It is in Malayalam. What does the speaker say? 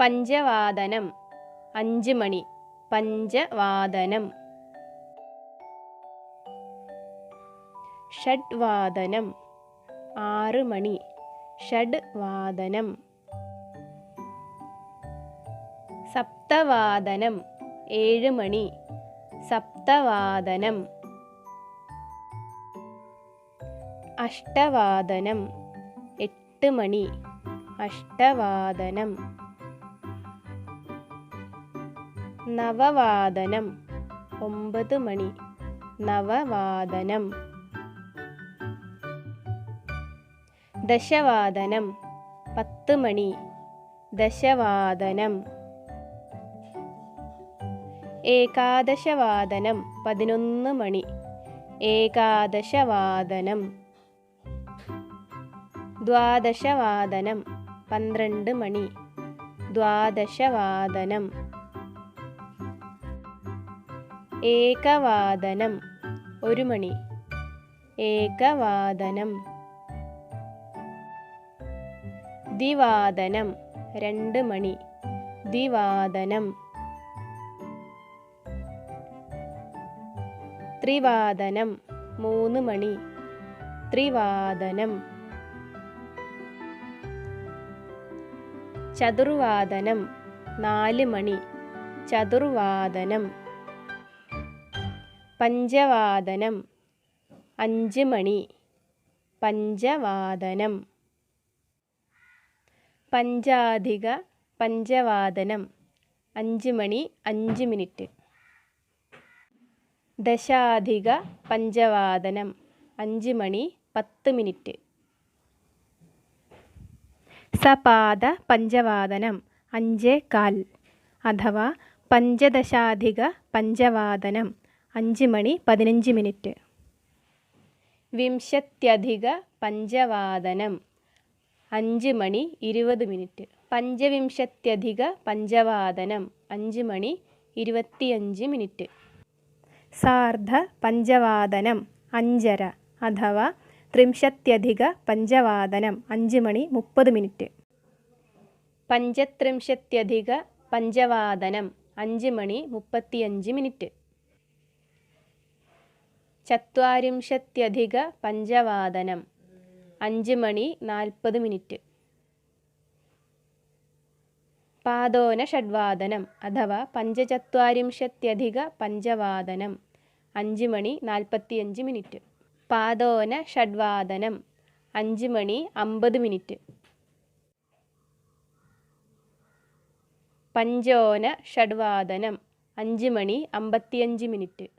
പഞ്ചവാദനം. അഞ്ച് മണി. പഞ്ചവാദനം. ഷഡ്വാദനം. ആറ് മണി. ഷഡ്വാദനം. സപ്തവാദനം. ഏഴ് മണി. സപ്തവാദനം. അഷ്ടവാദനം. എട്ട് മണി. അഷ്ടവാദനം. നവവാദനം. ഒമ്പത് മണി. നവവാദനം. ദശവാദനം. പത്ത് മണി. ദശവാദനം. ഏകാദശവാദനം. പതിനൊന്ന് മണി. ഏകാദശവാദനം. ദ്വാദശവാദനം. പന്ത്രണ്ട് മണി. ദ്വാദശവാദനം. ഏകവാദനം. ഒരു മണി. ഏകവാദനം. ദിവാദനം രണ്ട് മണി. ദിവാദനം ത്രിവാദനം. മൂന്ന് മണി. ത്രിവാദനം. ചതുർവാദനം. നാല് മണി. ചതുർവാദനം. പഞ്ചവാദനം. അഞ്ച് മണി. പഞ്ചവാദനം. പഞ്ചാധിക പഞ്ചവാദനം. അഞ്ച് മണി അഞ്ച് മിനിറ്റ്. ദശാധിക പഞ്ചവാദനം. അഞ്ച് മണി പത്ത് മിനിറ്റ്. സപാദ പഞ്ചവാദനം. അഞ്ചേ കാൽ. അഥവാ പഞ്ചദശാധിക പഞ്ചവാദനം. അഞ്ച് മണി പതിനഞ്ച് മിനിറ്റ്. വിംശത്യധിക പഞ്ചവാദനം. അഞ്ച് മണി ഇരുപത് മിനിറ്റ്. പഞ്ചവിംശത്യധിക പഞ്ചവാദനം. അഞ്ച് മണി ഇരുപത്തിയഞ്ച് മിനിറ്റ്. സാർദ്ധ പഞ്ചവാദനം. അഞ്ചര അഥവാ ത്രിംശത്യധിക പഞ്ചവാദനം. അഞ്ച് മണി മുപ്പത് മിനിറ്റ്. പഞ്ചത്രിംശത്യധിക പഞ്ചവാദനം. അഞ്ച് മണി മുപ്പത്തിയഞ്ച് മിനിറ്റ്. ചത്വാരിംശത്യധിക പഞ്ചവാദനം. അഞ്ച് മണി നാൽപ്പത് മിനിറ്റ്. പാദോന ഷഡ്വാദനം അഥവാ പഞ്ചചത്വാരിംശത്യധിക പഞ്ചവാദനം. അഞ്ച് മണി നാൽപ്പത്തിയഞ്ച് മിനിറ്റ്. പാദോന ഷഡ്വാദനം അഞ്ച് മണി അമ്പത് മിനിറ്റ്. പഞ്ചോന ഷഡ്വാദനം അഞ്ച് മണി അമ്പത്തിയഞ്ച് മിനിറ്റ്.